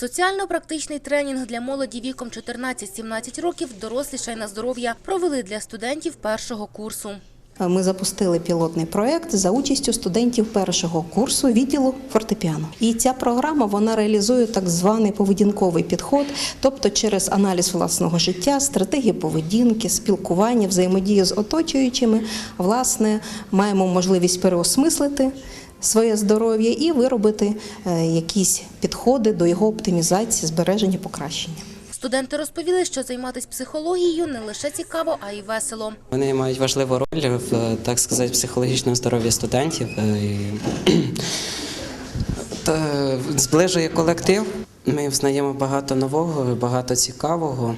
Соціально-практичний тренінг для молоді віком 14-17 років «Дорослішай на здоров'я» провели для студентів першого курсу. Ми запустили пілотний проєкт за участю студентів першого курсу відділу фортепіано. І ця програма вона реалізує так званий поведінковий підход, тобто через аналіз власного життя, стратегії поведінки, спілкування, взаємодію з оточуючими, власне, маємо можливість переосмислити своє здоров'я і виробити е, якісь підходи до його оптимізації, збереження, покращення. Студенти розповіли, що займатися психологією не лише цікаво, а й весело. Вони мають важливу роль в так сказати психологічному здоров'ї студентів. е, Та зближує колектив. Ми взнаємо багато нового, багато цікавого.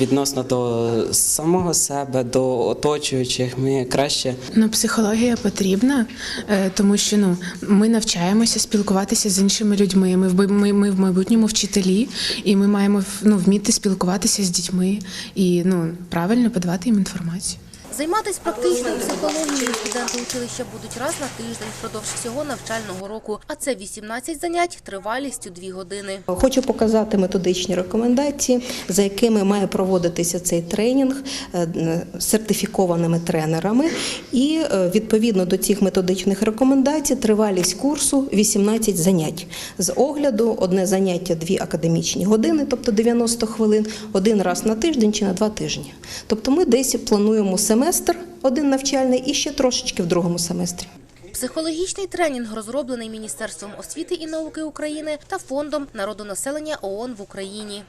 Відносно до самого себе, до оточуючих, ми краще Ну, психологія потрібна, е, тому що ну ми навчаємося спілкуватися з іншими людьми. Ми в ми, ми в майбутньому вчителі, і ми маємо ну, вміти спілкуватися з дітьми і ну правильно подавати їм інформацію. Займатися практичною психологією студенти училища будуть раз на тиждень впродовж всього навчального року. А це 18 занять тривалістю 2 години. Хочу показати методичні рекомендації, за якими має проводитися цей тренінг е, сертифікованими тренерами. І е, відповідно до цих методичних рекомендацій тривалість курсу 18 занять. З огляду одне заняття дві академічні години, тобто 90 хвилин, один раз на тиждень чи на два тижні. Тобто ми десь плануємо семестр, один навчальний і ще трошечки в другому семестрі. Психологічний тренінг розроблений Міністерством освіти і науки України та Фондом народонаселення ООН в Україні.